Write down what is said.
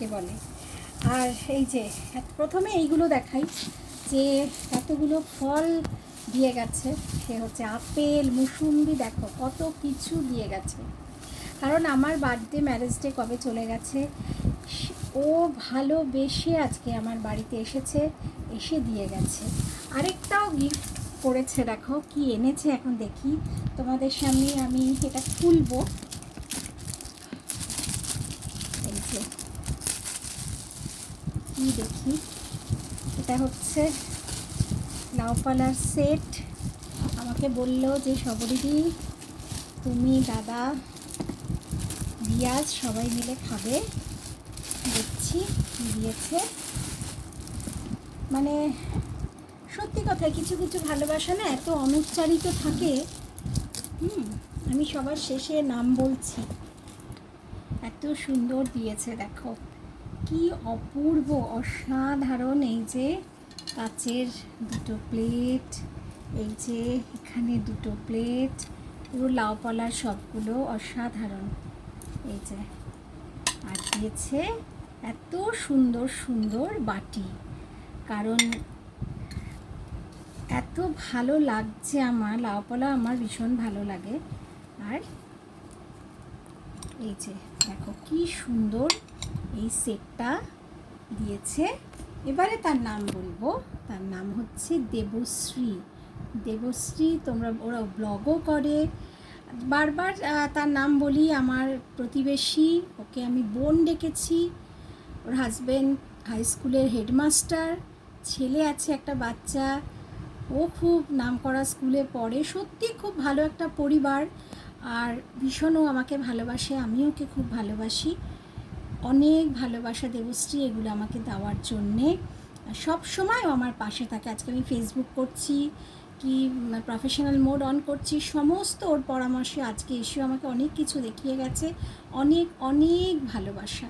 কে বলে? আর এই যে, প্রথমে এইগুলো দেখাই যে এতগুলো ফল দিয়ে গেছে। সে হচ্ছে আপেল, মুসুম্বি, দেখো কত কিছু দিয়ে গেছে। কারণ আমার বার্থডে ম্যারেজ ডে কবে চলে গেছে, ও ভালোবেসে আজকে আমার বাড়িতে এসেছে, এসে দিয়ে গেছে। আরেকটাও গিফট করেছে, দেখো কি এনেছে এখন দেখি। তোমাদের সামনে আমি এটা খুলবো এই যে কি দেখি? এটা হচ্ছে লাউপালার সেট আমাকে বলল যে, সবরিদি, তুমি, দাদা রিয়াজ সবাই মিলে খাবে। দেখছি কি দিয়েছে। মানে সত্যি কথা, কিছু কিছু ভালোবাসা না এত অনুচ্চারিত থাকে। হুম, আমি সবার শেষে নাম বলছি। এত সুন্দর দিয়েছে, দেখো। কি অপূর্ব, অসাধারণ এই যে কাচের দুটো প্লেট, এই যে এখানে দুটো প্লেট, পুরো লাউপালার সবগুলো অসাধারণ। এই যে, আর দিয়েছে এত সুন্দর সুন্দর বাটি। কারণ এত ভালো লাগছে আমার লাউপালা আমার ভীষণ ভালো লাগে। আর এই যে, দেখো কি সুন্দর এই সেটটা দিয়েছে। এবারে তার নাম বলব। তার নাম হচ্ছে দেবশ্রী। দেবশ্রী তোমরা, ওরা ব্লগও করে। বারবার তার নাম বলি আমার প্রতিবেশী, ওকে আমি বোন ডেকেছি। ওর হাজব্যান্ড হাই স্কুলের হেডমাস্টার ছেলে আছে একটা বাচ্চা। ও খুব নামকরা স্কুলে পড়ে। সত্যি খুব ভালো একটা পরিবার। আর ভীষণও আমাকে ভালোবাসে। আমি ওকে খুব ভালোবাসি। অনেক ভালোবাসা দেবশ্রী এগুলো আমাকে দেওয়ার জন্যে। সব সময় আমার পাশে থাকে। আজকে আমি ফেসবুক করছি, কি প্রফেশনাল মোড অন করছি, সমস্ত ওর পরামর্শে আজকে এসেও আমাকে অনেক কিছু দেখিয়ে গেছে। অনেক অনেক ভালোবাসা।